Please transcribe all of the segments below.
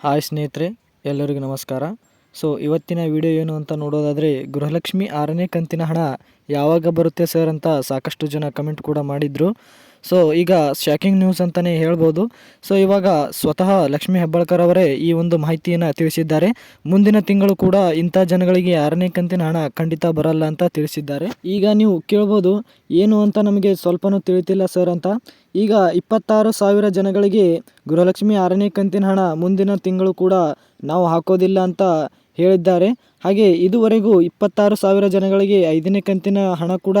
Hi ಸ್ನೇಹಿತರೆ, ಎಲ್ಲರಿಗೂ ನಮಸ್ಕಾರ. ಸೊ, ಇವತ್ತಿನ ವಿಡಿಯೋ ಏನು ಅಂತ ನೋಡೋದಾದರೆ, ಗೃಹಲಕ್ಷ್ಮಿ ಆರನೇ ಕಂತಿನ ಹಣ ಯಾವಾಗ ಬರುತ್ತೆ ಸರ್ ಅಂತ ಸಾಕಷ್ಟು ಜನ ಕಮೆಂಟ್ ಕೂಡ ಮಾಡಿದರು. ಸೊ ಈಗ ಶಾಕಿಂಗ್ ನ್ಯೂಸ್ ಅಂತಲೇ ಹೇಳ್ಬೋದು. ಸೊ ಇವಾಗ ಸ್ವತಃ ಲಕ್ಷ್ಮೀ ಹೆಬ್ಬಾಳ್ಕರ್ ಅವರೇ ಈ ಒಂದು ಮಾಹಿತಿಯನ್ನು ತಿಳಿಸಿದ್ದಾರೆ. ಮುಂದಿನ ತಿಂಗಳು ಕೂಡ ಇಂಥ ಜನಗಳಿಗೆ ಆರನೇ ಕಂತಿನ ಹಣ ಖಂಡಿತ ಬರಲ್ಲ ಅಂತ ತಿಳಿಸಿದ್ದಾರೆ. ಈಗ ನೀವು ಕೇಳ್ಬೋದು, ಏನು ಅಂತ ನಮಗೆ ಸ್ವಲ್ಪನೂ ತಿಳಿತಿಲ್ಲ ಸರ್ ಅಂತ. ಈಗ ಇಪ್ಪತ್ತಾರು ಸಾವಿರ ಜನಗಳಿಗೆ ಗೃಹಲಕ್ಷ್ಮಿ ಆರನೇ ಕಂತಿನ ಹಣ ಮುಂದಿನ ತಿಂಗಳು ಕೂಡ ನಾವು ಹಾಕೋದಿಲ್ಲ ಅಂತ ಹೇಳಿದ್ದಾರೆ. ಹಾಗೆ ಇದುವರೆಗೂ ಇಪ್ಪತ್ತಾರು ಸಾವಿರ ಜನಗಳಿಗೆ ಐದನೇ ಕಂತಿನ ಹಣ ಕೂಡ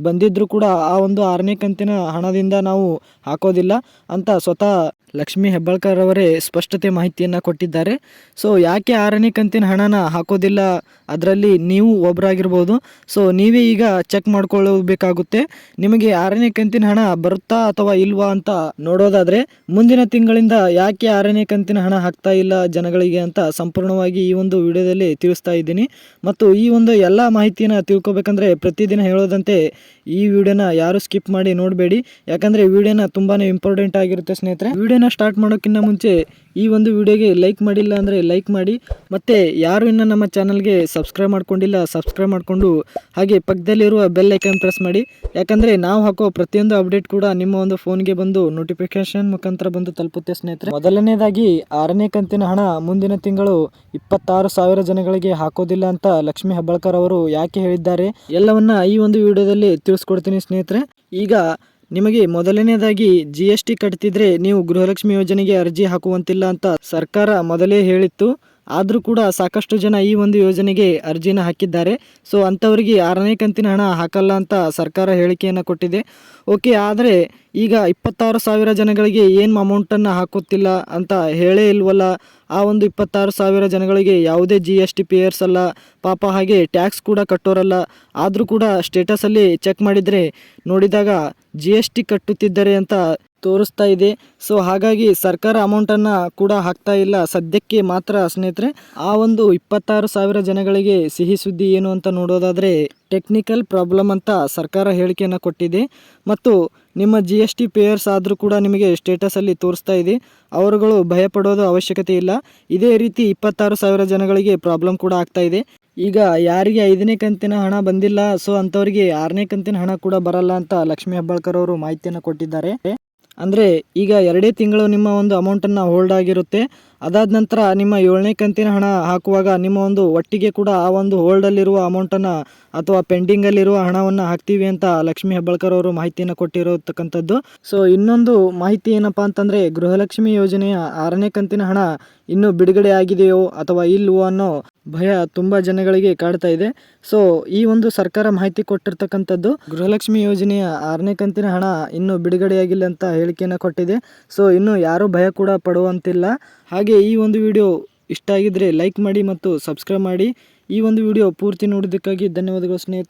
ಬಂದಿದ್ದರೂ ಕೂಡ ಆ ಒಂದು ಆರನೇ ಕಂತಿನ ಹಣದಿಂದ ನಾವು ಹಾಕೋದಿಲ್ಲ ಅಂತ ಸ್ವತಃ ಲಕ್ಷ್ಮೀ ಹೆಬ್ಬಾಳ್ಕರ್ ಅವರೇ ಸ್ಪಷ್ಟತೆ ಮಾಹಿತಿಯನ್ನು ಕೊಟ್ಟಿದ್ದಾರೆ. ಸೊ ಯಾಕೆ ಆರನೇ ಕಂತಿನ ಹಣನ ಹಾಕೋದಿಲ್ಲ ಅದರಲ್ಲಿ ನೀವು ಒಬ್ಬರಾಗಿರ್ಬೋದು ಸೊ ನೀವೇ ಈಗ ಚೆಕ್ ಮಾಡಿಕೊಳ್ಳಬೇಕಾಗುತ್ತೆ. ನಿಮಗೆ ಆರನೇ ಕಂತಿನ ಹಣ ಬರುತ್ತಾ ಅಥವಾ ಇಲ್ವಾ ಅಂತ ನೋಡೋದಾದರೆ, ಮುಂದಿನ ತಿಂಗಳಿಂದ ಯಾಕೆ ಆರನೇ ಕಂತಿನ ಹಣ ಹಾಕ್ತಾ ಇಲ್ಲ ಜನಗಳಿಗೆ ಅಂತ ಸಂಪೂರ್ಣವಾಗಿ ಈ ಒಂದು ವಿಡಿಯೋದಲ್ಲಿ ತಿಳಿಸ್ತಾ ಇದ್ದೀನಿ. ಮತ್ತು ಈ ಒಂದು ಎಲ್ಲ ಮಾಹಿತಿಯನ್ನು ತಿಳ್ಕೊಬೇಕಂದ್ರೆ ಪ್ರತಿದಿನ ಹೇಳೋದಂತೆ ಈ ವಿಡಿಯೋನ ಯಾರು ಸ್ಕಿಪ್ ಮಾಡಿ ನೋಡಬೇಡಿ. ಯಾಕಂದರೆ ವಿಡಿಯೋನ ತುಂಬಾ ಇಂಪಾರ್ಟೆಂಟ್ ಆಗಿರುತ್ತೆ ಸ್ನೇಹಿತರೆ. ವಿಡಿಯೋನ ಸ್ಟಾರ್ಟ್ ಮಾಡೋಕ್ಕಿಂತ ಮುಂಚೆ ಈ ಒಂದು ವಿಡಿಯೋಗೆ ಲೈಕ್ ಮಾಡಿಲ್ಲ ಅಂದರೆ ಲೈಕ್ ಮಾಡಿ. ಮತ್ತೆ ಯಾರು ಇನ್ನು ನಮ್ಮ ಚಾನಲ್ಗೆ ಸಬ್ಸ್ಕ್ರೈಬ್ ಮಾಡ್ಕೊಂಡಿಲ್ಲ ಸಬ್ಸ್ಕ್ರೈಬ್ ಮಾಡಿಕೊಂಡು ಹಾಗೆ ಪಕ್ಕದಲ್ಲಿರುವ ಬೆಲ್ ಐಕನ್ ಪ್ರೆಸ್ ಮಾಡಿ. ಯಾಕಂದರೆ ನಾವು ಹಾಕೋ ಪ್ರತಿಯೊಂದು ಅಪ್ಡೇಟ್ ಕೂಡ ನಿಮ್ಮ ಒಂದು ಫೋನ್ಗೆ ಬಂದು ನೋಟಿಫಿಕೇಶನ್ ಮುಖಾಂತರ ಬಂದು ತಲುಪುತ್ತೆ ಸ್ನೇಹಿತರೆ. ಮೊದಲನೇದಾಗಿ ಆರನೇ ಕಂತಿನ ಹಣ ಮುಂದಿನ ತಿಂಗಳು ಇಪ್ಪತ್ತಾರು ಸಾವಿರ ಜನಗಳಿಗೆ ಹಾಕೋದಿಲ್ಲ ಅಂತ ಲಕ್ಷ್ಮೀ ಹೆಬ್ಬಾಳ್ಕರ್ ಅವರು ಯಾಕೆ ಹೇಳಿದ್ದಾರೆ? ಎಲ್ಲವನ್ನ ಈ ಒಂದು ವಿಡಿಯೋದಲ್ಲಿ ತಿಳಿಸ್ಕೊಡ್ತೀನಿ ಸ್ನೇಹಿತರೆ. ಈಗ ನಿಮಗೆ ಮೊದಲನೇದಾಗಿ ಜಿ ಎಸ್ ಟಿ ಕಟ್ತಿದ್ರೆ ನೀವು ಗೃಹಲಕ್ಷ್ಮಿ ಯೋಜನೆಗೆ ಅರ್ಜಿ ಹಾಕುವಂತಿಲ್ಲ ಅಂತ ಸರ್ಕಾರ ಮೊದಲೇ ಹೇಳಿತ್ತು. ಆದರೂ ಕೂಡ ಸಾಕಷ್ಟು ಜನ ಈ ಒಂದು ಯೋಜನೆಗೆ ಅರ್ಜಿನ ಹಾಕಿದ್ದಾರೆ. ಸೊ ಅಂಥವರಿಗೆ ಆರನೇ ಕಂತಿನ ಹಣ ಹಾಕಲ್ಲ ಅಂತ ಸರ್ಕಾರ ಹೇಳಿಕೆಯನ್ನು ಕೊಟ್ಟಿದೆ. ಓಕೆ ಆದರೆ ಈಗ ಇಪ್ಪತ್ತಾರು ಸಾವಿರ ಜನಗಳಿಗೆ ಏನು ಅಮೌಂಟನ್ನು ಹಾಕುತ್ತಿಲ್ಲ ಅಂತ ಹೇಳೇ ಇಲ್ವಲ್ಲ. ಆ ಒಂದು ಇಪ್ಪತ್ತಾರು ಸಾವಿರ ಜನಗಳಿಗೆ ಯಾವುದೇ ಜಿ ಎಸ್ ಟಿ ಪೇಯರ್ಸ್ ಅಲ್ಲ, ಪಾಪ ಹಾಗೆ ಟ್ಯಾಕ್ಸ್ ಕೂಡ ಕಟ್ಟೋರಲ್ಲ. ಆದರೂ ಕೂಡ ಸ್ಟೇಟಸಲ್ಲಿ ಚೆಕ್ ಮಾಡಿದರೆ ನೋಡಿದಾಗ ಜಿ ಎಸ್ ಟಿ ಕಟ್ಟುತ್ತಿದ್ದಾರೆ ಅಂತ ತೋರಿಸ್ತಾ ಇದೆ. ಸೊ ಹಾಗಾಗಿ ಸರ್ಕಾರ ಅಮೌಂಟನ್ನು ಕೂಡ ಹಾಕ್ತಾ ಇಲ್ಲ. ಸದ್ಯಕ್ಕೆ ಮಾತ್ರ ಸ್ನೇಹಿತರೆ, ಆ ಒಂದು ಇಪ್ಪತ್ತಾರು ಸಾವಿರ ಜನಗಳಿಗೆ ಸಿಹಿ ಸುದ್ದಿ ಏನು ಅಂತ ನೋಡೋದಾದರೆ ಟೆಕ್ನಿಕಲ್ ಪ್ರಾಬ್ಲಮ್ ಅಂತ ಸರ್ಕಾರ ಹೇಳಿಕೆಯನ್ನು ಕೊಟ್ಟಿದೆ. ಮತ್ತು ನಿಮ್ಮ ಜಿ ಎಸ್ ಟಿ ಪೇಯರ್ಸ್ ಆದರೂ ಕೂಡ ನಿಮಗೆ ಸ್ಟೇಟಸಲ್ಲಿ ತೋರಿಸ್ತಾ ಇದೆ. ಅವರುಗಳು ಭಯಪಡೋದು ಅವಶ್ಯಕತೆ ಇಲ್ಲ. ಇದೇ ರೀತಿ ಇಪ್ಪತ್ತಾರು ಸಾವಿರ ಜನಗಳಿಗೆ ಪ್ರಾಬ್ಲಮ್ ಕೂಡ ಆಗ್ತಾ ಇದೆ. ಈಗ ಯಾರಿಗೆ ಐದನೇ ಕಂತಿನ ಹಣ ಬಂದಿಲ್ಲ ಸೊ ಅಂಥವ್ರಿಗೆ ಆರನೇ ಕಂತಿನ ಹಣ ಕೂಡ ಬರಲ್ಲ ಅಂತ ಲಕ್ಷ್ಮೀ ಹೆಬ್ಬಾಳ್ಕರ್ ಅವರು ಮಾಹಿತಿಯನ್ನು ಕೊಟ್ಟಿದ್ದಾರೆ. ಅಂದರೆ ಈಗ ಎರಡೇ ತಿಂಗಳು ನಿಮ್ಮ ಒಂದು ಅಮೌಂಟನ್ನು ಹೋಲ್ಡ್ ಆಗಿರುತ್ತೆ. ಅದಾದ ನಂತರ ನಿಮ್ಮ ಏಳನೇ ಕಂತಿನ ಹಣ ಹಾಕುವಾಗ ನಿಮ್ಮ ಒಂದು ಒಟ್ಟಿಗೆ ಕೂಡ ಆ ಒಂದು ಹೋಲ್ಡಲ್ಲಿರುವ ಅಮೌಂಟನ್ನು ಅಥವಾ ಪೆಂಡಿಂಗಲ್ಲಿರುವ ಹಣವನ್ನು ಹಾಕ್ತೀವಿ ಅಂತ ಲಕ್ಷ್ಮೀ ಹೆಬ್ಬಾಳ್ಕರ್ ಅವರು ಮಾಹಿತಿಯನ್ನು ಕೊಟ್ಟಿರತಕ್ಕಂಥದ್ದು. ಸೊ ಇನ್ನೊಂದು ಮಾಹಿತಿ ಏನಪ್ಪ ಅಂತಂದರೆ ಗೃಹಲಕ್ಷ್ಮಿ ಯೋಜನೆಯ ಆರನೇ ಕಂತಿನ ಹಣ ಇನ್ನೂ ಬಿಡುಗಡೆ ಆಗಿದೆಯೋ ಅಥವಾ ಇಲ್ವೋ ಅನ್ನೋ ಭಯ ತುಂಬ ಜನಗಳಿಗೆ ಕಾಡ್ತಾ ಇದೆ. ಸೊ ಈ ಒಂದು ಸರ್ಕಾರ ಮಾಹಿತಿ ಕೊಟ್ಟಿರ್ತಕ್ಕಂಥದ್ದು ಗೃಹಲಕ್ಷ್ಮಿ ಯೋಜನೆಯ ಆರನೇ ಕಂತಿನ ಹಣ ಇನ್ನೂ ಬಿಡುಗಡೆಯಾಗಿಲ್ಲ ಅಂತ ಹೇಳಿಕೆಯನ್ನು ಕೊಟ್ಟಿದೆ. ಸೊ ಇನ್ನು ಯಾರೂ ಭಯ ಕೂಡ ಪಡುವಂತಿಲ್ಲ. ಹಾಗೆ ಈ ಒಂದು ವಿಡಿಯೋ ಇಷ್ಟ ಆಗಿದ್ದರೆ ಲೈಕ್ ಮಾಡಿ ಮತ್ತು ಸಬ್ಸ್ಕ್ರೈಬ್ ಮಾಡಿ. ಈ ಒಂದು ವಿಡಿಯೋ ಪೂರ್ತಿ ನೋಡೋದಕ್ಕಾಗಿ ಧನ್ಯವಾದಗಳು ಸ್ನೇಹಿತರೆ.